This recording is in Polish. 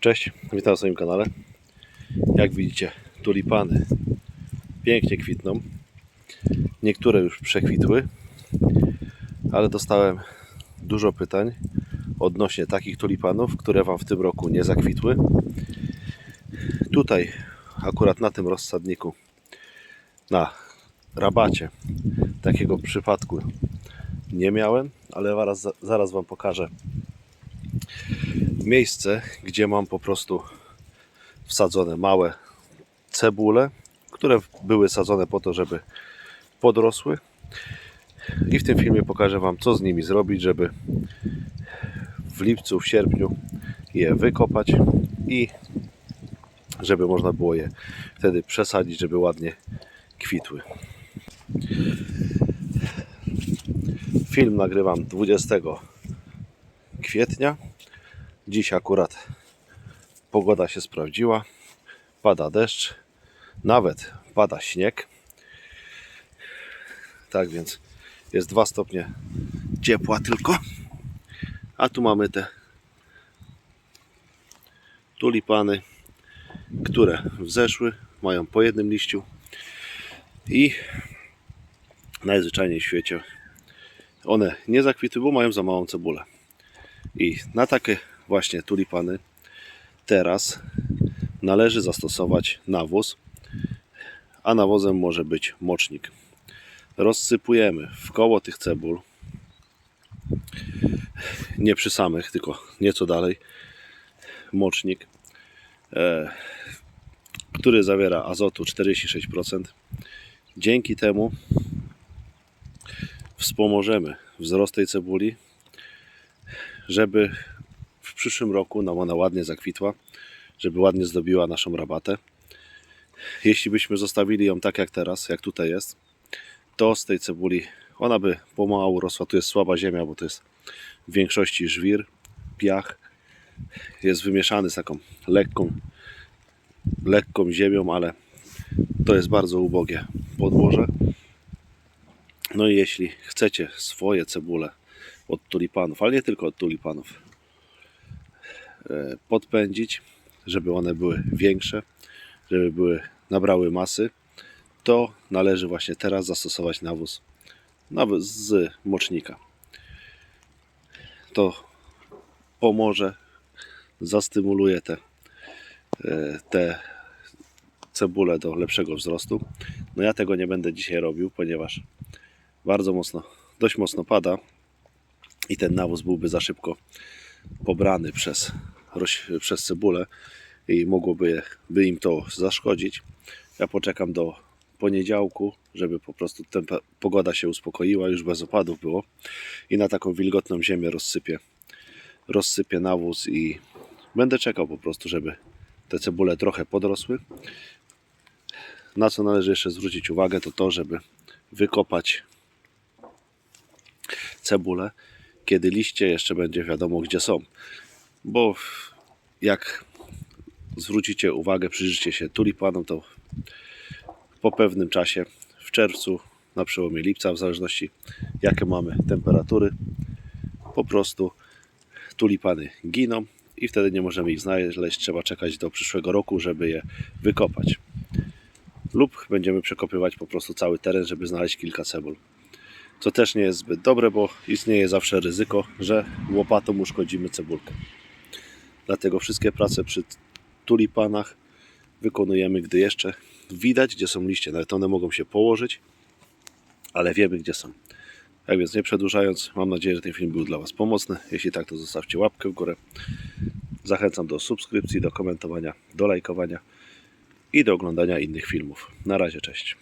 Cześć, witam na swoim kanale. Jak widzicie, tulipany pięknie kwitną. Niektóre już przekwitły, ale dostałem dużo pytań odnośnie takich tulipanów, które Wam w tym roku nie zakwitły. Tutaj, akurat na tym rozsadniku, na rabacie, takiego przypadku nie miałem, ale zaraz, zaraz Wam pokażę miejsce, gdzie mam po prostu wsadzone małe cebule, które były sadzone po to, żeby podrosły. I w tym filmie pokażę Wam, co z nimi zrobić, żeby w lipcu, w sierpniu je wykopać i żeby można było je wtedy przesadzić, żeby ładnie kwitły. Film nagrywam 20 kwietnia. Dziś akurat pogoda się sprawdziła. Pada deszcz, nawet pada śnieg. Tak więc jest 2 stopnie ciepła tylko. A tu mamy te tulipany, które wzeszły, mają po jednym liściu i najzwyczajniej w świecie one nie zakwitły, bo mają za małą cebulę. I na takie właśnie tulipany teraz należy zastosować nawóz, a nawozem może być mocznik. Rozsypujemy w koło tych cebul, nie przy samych, tylko nieco dalej, mocznik, e, który zawiera azotu 46%. Dzięki temu wspomożemy wzrost tej cebuli, żeby przyszłym roku nam ona ładnie zakwitła, żeby ładnie zdobiła naszą rabatę. Jeśli byśmy zostawili ją tak jak teraz, jak tutaj jest, to z tej cebuli ona by pomału rosła. Tu jest słaba ziemia, bo to jest w większości żwir, piach. Jest wymieszany z taką lekką, lekką ziemią, ale to jest bardzo ubogie podłoże. No i jeśli chcecie swoje cebule od tulipanów, ale nie tylko od tulipanów, podpędzić, żeby one były większe, żeby były, nabrały masy, to należy właśnie teraz zastosować nawóz, z mocznika. To pomoże, zastymuluje te, e, te cebule do lepszego wzrostu. No ja tego nie będę dzisiaj robił, ponieważ bardzo mocno, dość mocno pada i ten nawóz byłby za szybko pobrany przez, przez cebulę i mogłoby by im to zaszkodzić. Ja poczekam do poniedziałku, żeby po prostu pogoda się uspokoiła, już bez opadów było i na taką wilgotną ziemię rozsypię, rozsypię nawóz i będę czekał po prostu, żeby te cebule trochę podrosły. Na co należy jeszcze zwrócić uwagę, to to, żeby wykopać cebulę, kiedy liście jeszcze będzie wiadomo gdzie są. Bo jak zwrócicie uwagę, przyjrzycie się tulipanom, to po pewnym czasie, w czerwcu, na przełomie lipca, w zależności jakie mamy temperatury, po prostu tulipany giną i wtedy nie możemy ich znaleźć. Trzeba czekać do przyszłego roku, żeby je wykopać. Lub będziemy przekopywać po prostu cały teren, żeby znaleźć kilka cebul co też nie jest zbyt dobre, bo istnieje zawsze ryzyko, że łopatą uszkodzimy cebulkę. Dlatego wszystkie prace przy tulipanach wykonujemy, gdy jeszcze widać, gdzie są liście. Nawet one mogą się położyć, ale wiemy, gdzie są. Tak więc nie przedłużając, mam nadzieję, że ten film był dla Was pomocny. Jeśli tak, to zostawcie łapkę w górę. Zachęcam do subskrypcji, do komentowania, do lajkowania i do oglądania innych filmów. Na razie, cześć.